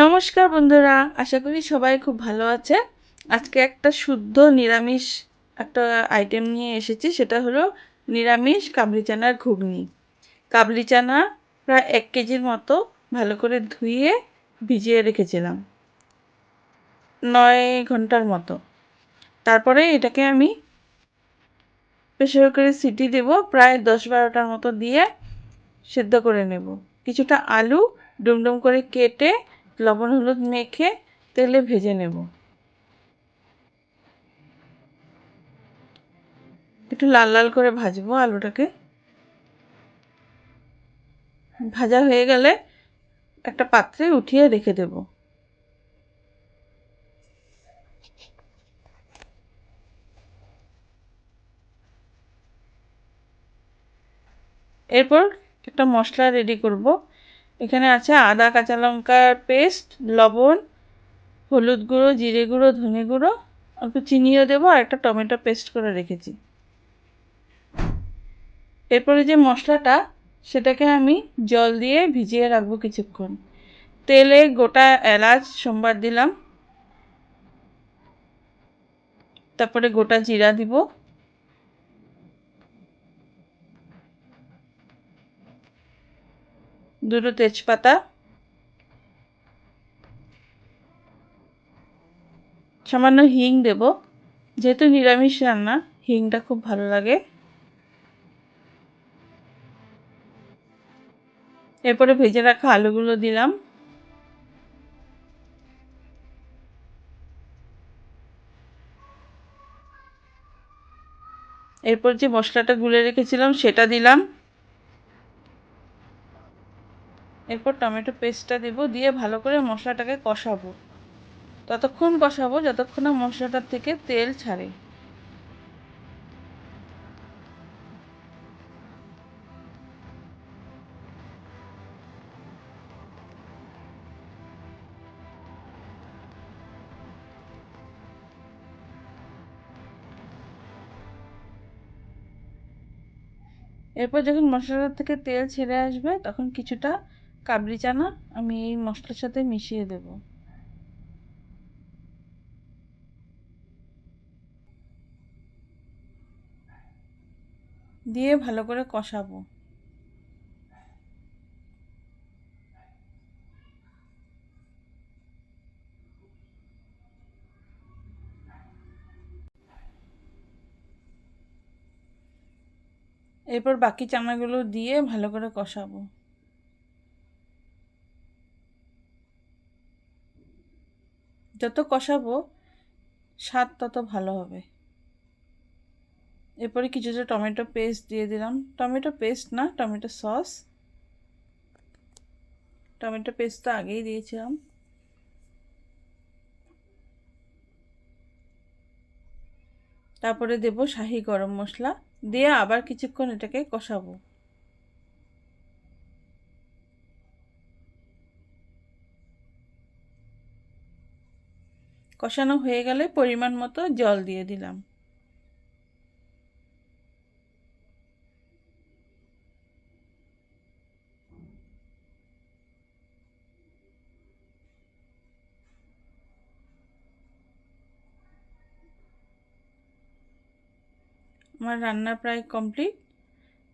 নমস্কার বন্ধুরা, আশা করি সবাই খুব ভালো আছে। আজকে একটা শুদ্ধ নিরামিষ একটা আইটেম নিয়ে এসেছি, সেটা হলো নিরামিষ কাবলি চানার ঘুগনি। কাবলি চানা প্রায় এক কেজির মতো ভালো করে ধুয়ে ভিজিয়ে রেখেছিলাম, নয় ঘণ্টার মতো। তারপরে এটাকে আমি প্রেশার কুকারে সিটি দেব, প্রায় দশ বারোটার মতো দিয়ে সেদ্ধ করে নেব। কিছুটা আলু ডুমডুম করে কেটে লবণ, হলুদ মেখে তেলে ভেজে নেব। একটু লাল লাল করে ভাজবো আলুটাকে। ভাজা হয়ে গেলে একটা পাত্রে উঠিয়ে রেখে দেব। এরপর একটা মশলা রেডি করব। এখানে আছে আদা, কাঁচা লঙ্কার পেস্ট, লবণ, হলুদ গুঁড়ো, জিরে গুঁড়ো, ধনে গুঁড়ো। অল্প চিনিও দেবো আর একটা টমেটো পেস্ট করে রেখেছি। এরপরে যে মশলাটা, সেটাকে আমি জল দিয়ে ভিজিয়ে রাখব কিছুক্ষণ। তেলে গোটা এলাচ, সোমবার দিলাম। তারপরে গোটা জিরা দিব। দুটো তেজপাতা, সামান্য হিং দেব। যেহেতু নিরামিষ রান্না, হিংটা খুব ভালো লাগে। এরপরে ভেজে রাখা আলুগুলো দিলাম। এরপর যে মশলাটা গুলে রেখেছিলাম, সেটা দিলাম। এরপর টমেটো পেস্টটা দেবো, দিয়ে ভালো করে মশলাটাকে কষাবো। ততক্ষণ কষাবো যতক্ষণ না মশলাটার থেকে তেল ছাড়ে। এরপর যখন মশলাটার থেকে তেল ছেড়ে আসবে, তখন কিছুটা কাবলি চানা, আমি এই মশলার সাথে মিশিয়ে দেব। দিয়ে ভালো করে কষাবো। এরপর বাকি চানাগুলো দিয়ে ভালো করে কষাবো। যত কষাবো, স্বাদ তত ভালো হবে। এরপরে কিছুটা টমেটো পেস্ট দিয়ে দিলাম। টমেটো পেস্ট না, টমেটো সস টমেটো পেস্ট তো আগেই দিয়েছিলাম। তারপরে দেব শাহি গরম মশলা। দিয়ে আবার কিছুক্ষণ এটাকে কষাবো। কষানো হয়ে গেলে পরিমাণ মতো জল দিয়ে দিলাম। আমার রান্না প্রায় কমপ্লিট।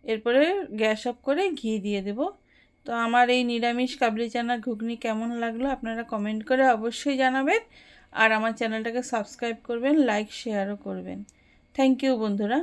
এরপরে গ্যাস অফ করে ঘি দিয়ে দেব। তো আমার এই নিরামিষ কাবলি চানা ঘুগনি কেমন লাগল আপনারা কমেন্ট করে অবশ্যই জানাবেন। আর আমার চ্যানেলটাকে সাবস্ক্রাইব করবেন লাইক শেয়ারও করবেন। থ্যাংক ইউ বন্ধুরা।